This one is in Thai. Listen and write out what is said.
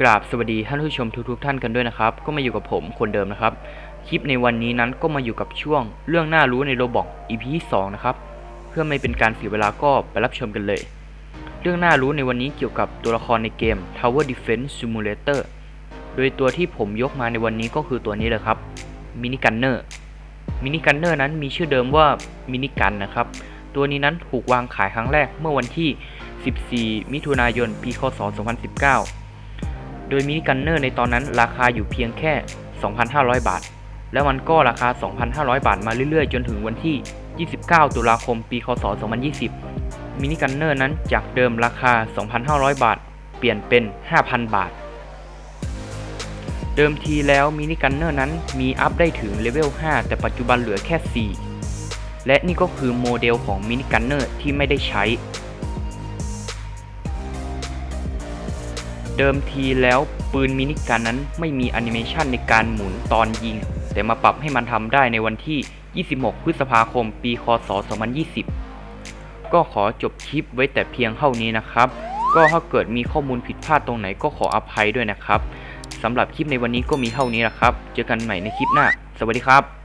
กราบสวัสดีท่านผู้ชมทุกๆท่านกันด้วยนะครับ ก็มาอยู่กับผมคนเดิมนะครับ คลิปในวันนี้นั้นก็มาอยู่กับช่วงเรื่องน่ารู้ในโรบอก EP ที่2นะครับ เพื่อไม่เป็นการเสียเวลาก็ไปรับชมกันเลย เรื่องน่ารู้ในวันนี้เกี่ยวกับตัวละครในเกม Tower Defense Simulator โดยตัวที่ผมยกมาในวันนี้ก็คือตัวนี้เลยครับมินิกันเนอร์มินิกันเนอร์นั้นมีชื่อเดิมว่ามินิกันนะครับ ตัวนี้นั้นถูกวางขายครั้งแรกเมื่อวันที่ 14 มิถุนายน ปี คศ 2019 โดยมินิกันเนอร์ในตอนนั้นราคาอยู่เพียงแค่ 2,500 บาท แล้วมันก็ราคา 2,500 บาทมาเรื่อยๆ จนถึงวันที่ 29 ตุลาคม ปี คศ 2020 มินิกันเนอร์นั้นจากเดิมราคา 2,500 บาท เปลี่ยนเป็น 5,000 บาท เดิมทีแล้วมินิกันเนอร์นั้นมีอัพได้ถึงเลเวล 5 แต่ปัจจุบันเหลือแค่ 4 และนี่ก็คือโมเดลของมินิกันเนอร์ที่ไม่ได้ใช้ เดิมทีแล้วปืนมินิกันนั้นไม่มีแอนิเมชันในการหมุนตอนยิง แต่มาปรับให้มันทำได้ในวันที่ 26 พฤษภาคม ปี คศ 2020 ก็ขอจบคลิปไว้แต่เพียงเท่านี้นะครับ ก็ถ้าเกิดมีข้อมูลผิดพลาดตรงไหนก็ขออภัยด้วยนะครับสำหรับคลิปในวันนี้ก็มีเท่านี้แหละครับ เจอกันใหม่ในคลิปหน้า สวัสดีครับ